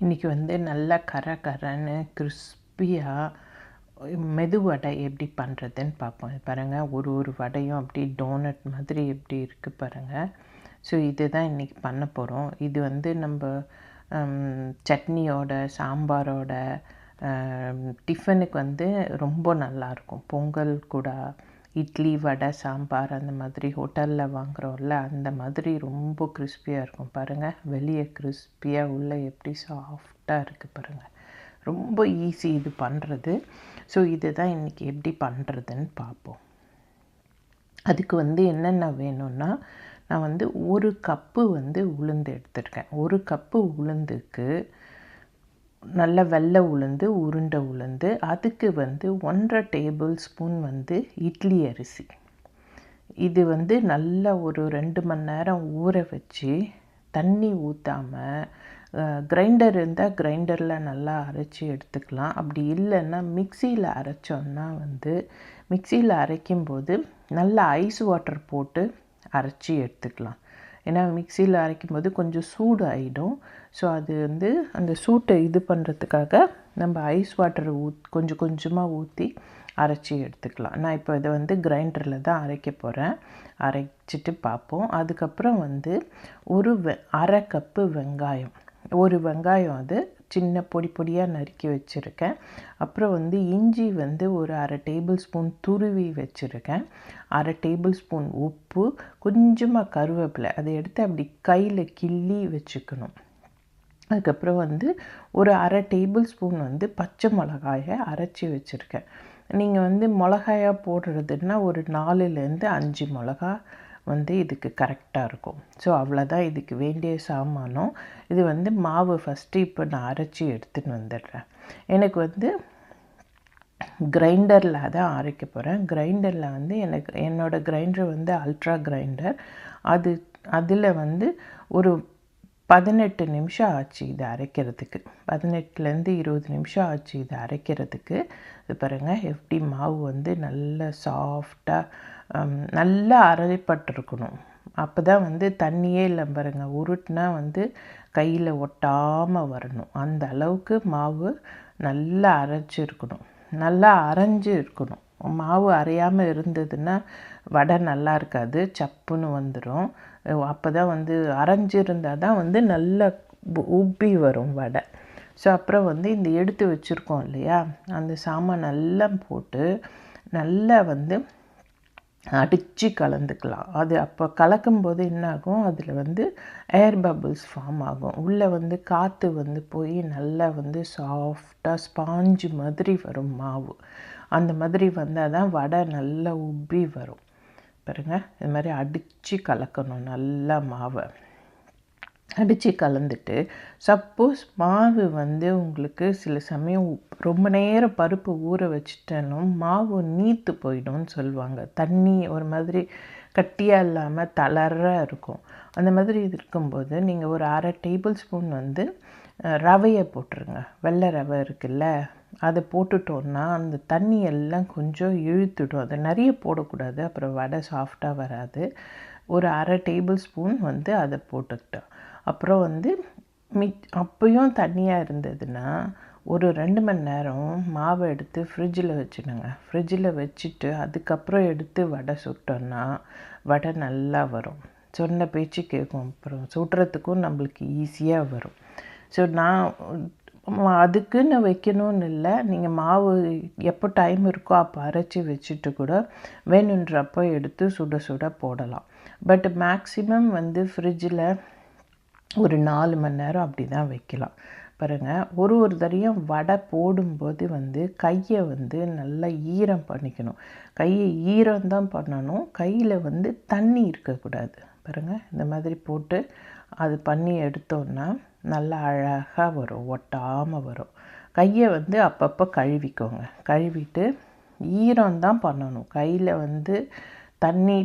இன்றைக்கி வந்து நல்லா கர கரன்னு கிறிஸ்பியாக மெது வடை எப்படி பண்ணுறதுன்னு பார்ப்போம். பாருங்கள் ஒரு ஒரு வடையும் அப்படி டோனட் மாதிரி எப்படி இருக்குது பாருங்கள் ஸோ இது தான் இன்றைக்கி பண்ண போகிறோம் இது வந்து நம்ம சட்னியோட சாம்பாரோட டிஃபனுக்கு வந்து ரொம்ப நல்லாயிருக்கும் பொங்கல் கூட இட்லி வடை சாம்பார் அந்த மாதிரி ஹோட்டலில் வாங்குகிறோம்ல அந்த மாதிரி ரொம்ப கிறிஸ்பியாக இருக்கும். பாருங்கள் வெளியே கிறிஸ்பியாக உள்ளே எப்படி சாஃப்டாக இருக்குது பாருங்கள் ரொம்ப ஈஸி இது பண்ணுறது ஸோ இது தான் இன்றைக்கி எப்படி பண்ணுறதுன்னு பார்ப்போம். அதுக்கு வந்து என்னென்ன வேணும்னா நான் வந்து ஒரு கப்பு வந்து உளுந்து எடுத்திருக்கேன். ஒரு கப்பு உளுந்துக்கு நல்ல வெள்ளை உளுந்து உருண்டை உளுந்து அதுக்கு வந்து ஒன்றரை டேபிள் ஸ்பூன் வந்து இட்லி அரிசி. இது வந்து நல்லா ஒரு ரெண்டு மணி நேரம் ஊற வச்சு தண்ணி ஊற்றாமல் கிரைண்டர் இருந்தால் கிரைண்டரில் நல்லா அரைச்சி எடுத்துக்கலாம். அப்படி இல்லைன்னா மிக்சியில் அரைச்சோன்னா வந்து மிக்சியில் அரைக்கும்போது நல்லா ஐஸ் வாட்டர் போட்டு அரைச்சி எடுத்துக்கலாம். ஏன்னா மிக்சியில் அரைக்கும்போது கொஞ்சம் சூடு ஆகிடும் ஸோ அது வந்து அந்த சூட்டை இது பண்ணுறதுக்காக நம்ம ஐஸ் வாட்டரை ஊத் கொஞ்சம் கொஞ்சமாக ஊற்றி அரைச்சி எடுத்துக்கலாம். நான் இப்போ இதை வந்து கிரைண்டரில் தான் அரைக்க போகிறேன் அரைச்சிட்டு பார்ப்போம். அதுக்கப்புறம் வந்து ஒரு வெ அரை கப்பு வெங்காயம். ஒரு வெங்காயம் அது சின்ன பொடி பொடியாக நறுக்கி வச்சுருக்கேன். அப்புறம் வந்து இஞ்சி வந்து ஒரு அரை டேபிள் ஸ்பூன் துருவி வச்சுருக்கேன். அரை டேபிள் ஸ்பூன் உப்பு கொஞ்சமாக கருவேப்பிலை அதை எடுத்து அப்படி கையில் கிள்ளி வச்சுக்கணும். அதுக்கப்புறம் வந்து ஒரு அரை டேபிள் ஸ்பூன் வந்து பச்சை மிளகாயை அரைச்சி வச்சுருக்கேன். நீங்கள் வந்து மிளகாயாக போடுறதுன்னா ஒரு நாலுலேருந்து அஞ்சு மிளகா வந்து இதுக்கு கரெக்டாக இருக்கும். ஸோ அவ்வளோதான் இதுக்கு வேண்டிய சாமானம். இது வந்து மாவு ஃபஸ்ட்டு இப்போ நான் அரைச்சி எடுத்துன்னு வந்துடுறேன். எனக்கு வந்து கிரைண்டரில் தான் அரைக்க போகிறேன் கிரைண்டரில் வந்து எனக்கு என்னோடய கிரைண்டர் வந்து அல்ட்ரா கிரைண்டர் அது அதில் வந்து ஒரு பதினெட்டு நிமிஷம் ஆச்சு இதை அரைக்கிறதுக்கு. பதினெட்டுலேருந்து இருபது நிமிஷம் ஆச்சு இதை அரைக்கிறதுக்கு. இது பாருங்கள் எப்படி மாவு வந்து நல்ல சாஃப்டாக நல்லா அரைப்பட்டிருக்கணும் அப்போ தான் வந்து தண்ணியே இல்லை பாருங்க. உருட்டினா வந்து கையில் ஒட்டாமல் வரணும். அந்த அளவுக்கு மாவு நல்லா அரைச்சிருக்கணும். நல்லா அரைஞ்சு இருக்கணும். மாவு அரையாமல் இருந்ததுன்னா வடை நல்லா இருக்காது. சப்புன்னு வந்துடும் அப்போ தான் வந்து அரைஞ்சிருந்தால் தான் வந்து நல்லா உப்பி வரும் வடை. ஸோ அப்புறம் வந்து இந்த எடுத்து வச்சுருக்கோம் இல்லையா? அந்த சாமான் நல்லா போட்டு நல்லா வந்து அடித்து கலந்துக்கலாம். அது அப்போ கலக்கும்போது என்னாகும்? அதில் வந்து ஏர் பபுள்ஸ் ஃபார்ம் ஆகும். உள்ளே வந்து காற்று வந்து போய் நல்லா வந்து சாஃப்டாக ஸ்பாஞ்சு மாதிரி வரும் மாவு. அந்த மாதிரி வந்தால் தான் வடை நல்லா உப்பி வரும். பாருங்கள் இது மாதிரி அடித்து கலக்கணும் நல்லா மாவை. அடித்து கலந்துட்டு சப்போஸ் மாவு வந்து உங்களுக்கு சில சமயம் ரொம்ப நேரம் பருப்பு ஊற வச்சுட்டேனும் மாவு நீத்து போயிடும்னு சொல்லுவாங்க. தண்ணி ஒரு மாதிரி கட்டியாக இல்லாமல் தளராக இருக்கும். அந்த மாதிரி இது இருக்கும்போது நீங்கள் ஒரு அரை டேபிள் ஸ்பூன் வந்து ரவையை போட்டுருங்க. வெள்ளை ரவை இருக்குல்ல அதை போட்டுட்டோன்னா அந்த தண்ணி எல்லாம் கொஞ்சம் இழுத்துடும். அதை நிறைய போடக்கூடாது அப்புறம் வடை சாஃப்டாக வராது. ஒரு அரை டேபிள் ஸ்பூன் வந்து அதை போட்டுக்கிட்டோம். அப்புறம் வந்து மிக் அப்போயும் தண்ணியாக இருந்ததுன்னா ஒரு ரெண்டு மணி நேரம் மாவை எடுத்து ஃப்ரிட்ஜில் வச்சுடுங்க. ஃப்ரிட்ஜில் வச்சுட்டு அதுக்கப்புறம் எடுத்து வடை சுட்டோன்னா வடை நல்லா வரும். சொன்ன பேச்சு கேட்கும். அப்புறம் சுடுறதுக்கும் நம்மளுக்கு ஈஸியாக வரும். ஸோ நான் அதுக்குன்னு வைக்கணும்னு இல்லை. நீங்கள் மாவு எப்போ டைம் இருக்கோ அப்போ அரைச்சி வச்சுட்டு கூட வேணுன்றப்போ எடுத்து சுட சுட போடலாம். பட் மேக்ஸிமம் வந்து ஃப்ரிட்ஜில் ஒரு நாலு மணி நேரம் அப்படி தான் வைக்கலாம். பாருங்கள் ஒரு ஒரு தடையும் வடை போடும்போது வந்து கையை வந்து நல்லா ஈரம் பண்ணிக்கணும். கையை ஈரம் தான் பண்ணணும். கையில் வந்து தண்ணி இருக்கக்கூடாது. பாருங்கள் இந்த மாதிரி போட்டு அது பண்ணி எடுத்தோன்னா நல்லா அழகாக வரும் ஒட்டாமல் வரும். கையை வந்து அப்பப்போ கழுவிக்கோங்க. கழுவிட்டு ஈரம் தான் பண்ணணும். கையில் வந்து தண்ணி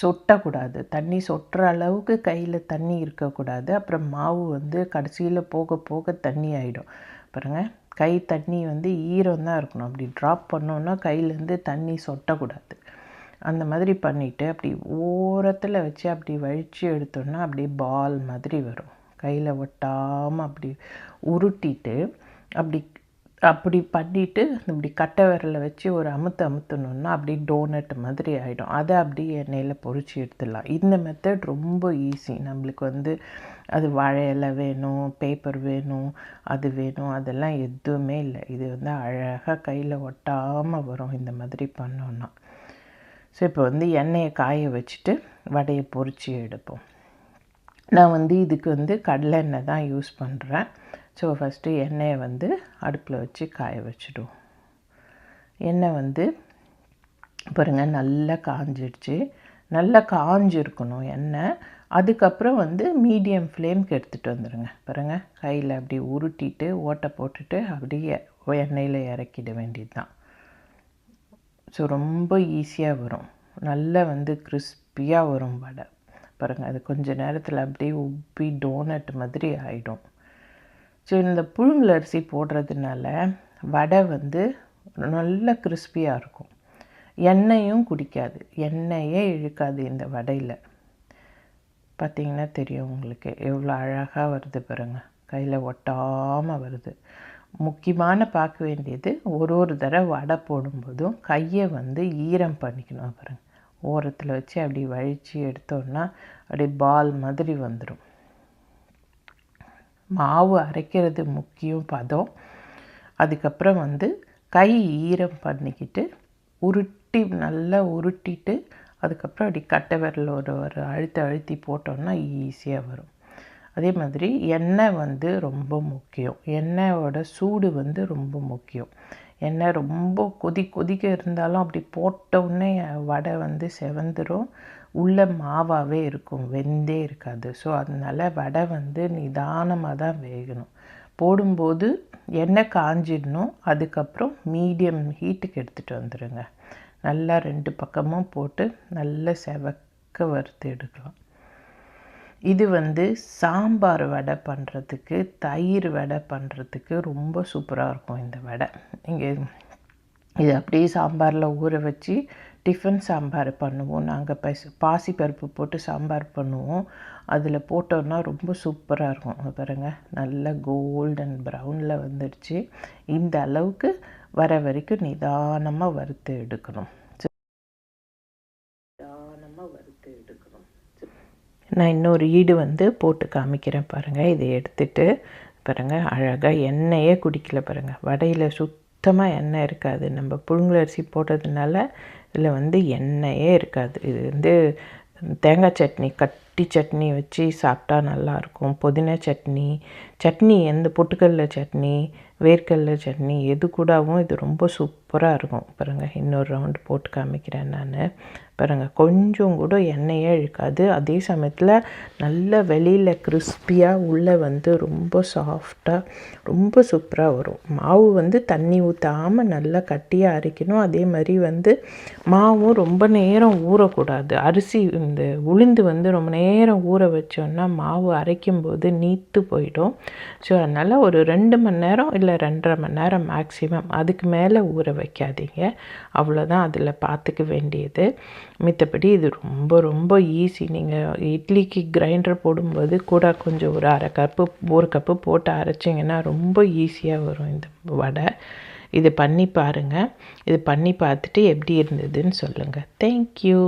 சொட்டக்கூடாது. தண்ணி சொட்டுற அளவுக்கு கையில் தண்ணி இருக்கக்கூடாது. அப்புறம் மாவு வந்து கடைசியில் போக போக தண்ணி ஆகிடும் பாருங்கள் கை தண்ணி வந்து ஈரம் தான் இருக்கணும். அப்படி ட்ராப் பண்ணோன்னா கையிலேருந்து தண்ணி சொட்டக்கூடாது. அந்த மாதிரி பண்ணிவிட்டு அப்படி ஓரத்தில் வச்சு அப்படி வழித்து எடுத்தோன்னா அப்படியே பால் மாதிரி வரும். கையில் ஒட்டாமல் அப்படி உருட்டிட்டு அப்படி அப்படி பண்ணிவிட்டு இப்படி கட்டை விரலை வச்சு ஒரு அமுத்து அமுத்தணுன்னா அப்படி டோனட் மாதிரி ஆகிடும் அதை அப்படியே எண்ணெயில் பொறிச்சு எடுத்துடலாம். இந்த மெத்தட் ரொம்ப ஈஸி நம்மளுக்கு வந்து அது வாழை இலை வேணும் பேப்பர் வேணும் அது வேணும் அதெல்லாம் எதுவுமே இல்லை. இது வந்து அழகாக கையில் ஒட்டாமல் வரும் இந்த மாதிரி பண்ணோன்னா ஸோ இப்போ வந்து எண்ணெயை காய வச்சுட்டு வடையை பொறிச்சு எடுப்போம். நான் வந்து இதுக்கு வந்து கடலெண்ணெய் தான் யூஸ் பண்ணுறேன் ஸோ ஃபஸ்ட்டு எண்ணெயை வந்து அடுப்பில் வச்சு காய வச்சிடுவோம். எண்ணெய் வந்து பாருங்கள் நல்லா காஞ்சிடுச்சு. நல்லா காஞ்சிருக்கணும் எண்ணெய். அதுக்கப்புறம் வந்து மீடியம் ஃப்ளேம்க்கு எடுத்துகிட்டு வந்துடுங்க பாருங்கள் கையில் அப்படி உருட்டிட்டு ஓட்டை போட்டுட்டு அப்படியே எண்ணெயில் இறக்கிட வேண்டியது தான் ஸோ ரொம்ப ஈஸியாக வரும். நல்லா வந்து கிறிஸ்பியாக வரும் வடை. பாருங்கள் அது கொஞ்ச நேரத்தில் அப்படியே உப்பி டோனட் மாதிரி ஆகிடும் ஸோ இந்த புழுங்கல் அரிசி போடுறதுனால வடை வந்து நல்ல கிறிஸ்பியாக இருக்கும். எண்ணெயும் குடிக்காது. எண்ணெயே இழுக்காது இந்த வடையில். பார்த்திங்கன்னா தெரியும் உங்களுக்கு. எவ்வளோ அழகாக வருது பாருங்கள் கையில் ஒட்டாமல் வருது. முக்கியமான பார்க்க வேண்டியது ஒரு ஒரு தடவை வடை போடும்போதும் கையை வந்து ஈரம் பண்ணிக்கணும் பாருங்கள் ஓரத்தில் வச்சு அப்படி வழித்து எடுத்தோன்னா அப்படியே பால் மாதிரி வந்துடும் மாவு அரைக்கிறது முக்கியம் பதம். அதுக்கப்புறம் வந்து கை ஈரம் பண்ணிக்கிட்டு உருட்டி நல்லா உருட்டிட்டு அதுக்கப்புறம் அப்படி கட்டை விரல் ஒரு ஒரு அழுத்தி அழுத்தி போட்டோன்னா ஈஸியாக வரும். அதே மாதிரி எண்ணெய் வந்து ரொம்ப முக்கியம். எண்ணெயோட சூடு வந்து ரொம்ப முக்கியம். எண்ணெய் ரொம்ப கொதி கொதிக்க இருந்தாலும் அப்படி போட்ட உடனே வடை வந்து செவந்துடும் உள்ள மாவாகவே இருக்கும் வெந்தே இருக்காது. ஸோ அதனால் வடை வந்து நிதானமாக தான் வேகணும். போடும்போது எண்ணெய் காஞ்சிடணும். அதுக்கப்புறம் மீடியம் ஹீட்டுக்கு எடுத்துகிட்டு வந்துடுங்க நல்லா ரெண்டு பக்கமும் போட்டு நல்லா செவக்க வறுத்து எடுக்கலாம். இது வந்து சாம்பார் வடை பண்ணுறதுக்கு தயிர் வடை பண்ணுறதுக்கு ரொம்ப சூப்பராக இருக்கும் இந்த வடை. இங்கே இது அப்படியே சாம்பாரில் ஊற வச்சு டிஃபன் சாம்பார் பண்ணுவோம். நாங்கள் பசு பாசி பருப்பு போட்டு சாம்பார் பண்ணுவோம். அதில் போட்டோன்னா ரொம்ப சூப்பராக இருக்கும். பாருங்கள் நல்ல கோல்டன் ப்ரௌனில் வந்துடுச்சு இந்த அளவுக்கு வர வரைக்கும் நிதானமாக வறுத்து எடுக்கணும். நிதானமாக வறுத்து எடுக்கணும். நான் இன்னொரு ஈடு வந்து போட்டு காமிக்கிறேன் பாருங்கள் இதை எடுத்துட்டு பாருங்கள் அழகாக எண்ணெயே குடிக்கல பாருங்கள் வடையில் சுத்தமாக எண்ணெய் இருக்காது. நம்ம புழுங்கலரிசி போட்டதுனால இதில் வந்து எண்ணெயே இருக்காது. இது வந்து தேங்காய் சட்னி கட்டி சட்னி வச்சு சாப்பிட்டா நல்லாயிருக்கும் புதினா சட்னி சட்னி எந்த பொட்டுக்கடல சட்னி வேர்க்கடல சட்னி எது கூடவும் இது ரொம்ப சூப்பராக இருக்கும். பாருங்கள் இன்னொரு ரவுண்டு போட்டு காமிக்கிறேன் நான். பாருங்கள் கொஞ்சம் கூட எண்ணெயே இழுக்காது அதே சமயத்தில் நல்ல வெளியில் கிறிஸ்பியாக உள்ளே வந்து ரொம்ப சாஃப்டாக ரொம்ப சூப்பராக வரும். மாவு வந்து தண்ணி ஊற்றாமல் நல்லா கட்டியாக அரைக்கணும். அதே மாதிரி வந்து மாவும் ரொம்ப நேரம் ஊறக்கூடாது. அரிசி இந்த உளுந்து வந்து ரொம்ப நேரம் ஊற வச்சோன்னா மாவு அரைக்கும் போது நீத்து போயிடும். ஸோ அதனால் ஒரு ரெண்டு மணி நேரம் இல்லை ரெண்டரை மணி நேரம் மேக்ஸிமம் அதுக்கு மேலே ஊற வைக்காதீங்க. அவ்வளோதான் அதில் பார்த்துக்க வேண்டியது. மித்தபடி இது ரொம்ப ரொம்ப ஈஸி நீங்கள் இட்லிக்கு கிரைண்டர் போடும்போது கூட கொஞ்சம் ஒரு அரை கப்பு ஒரு கப்பு போட்டு அரைச்சிங்கன்னா ரொம்ப ஈஸியாக வரும் இந்த வடை. இது பண்ணி பாருங்கள் இது பண்ணி பார்த்துட்டு எப்படி இருந்ததுன்னு சொல்லுங்கள் தேங்க்யூ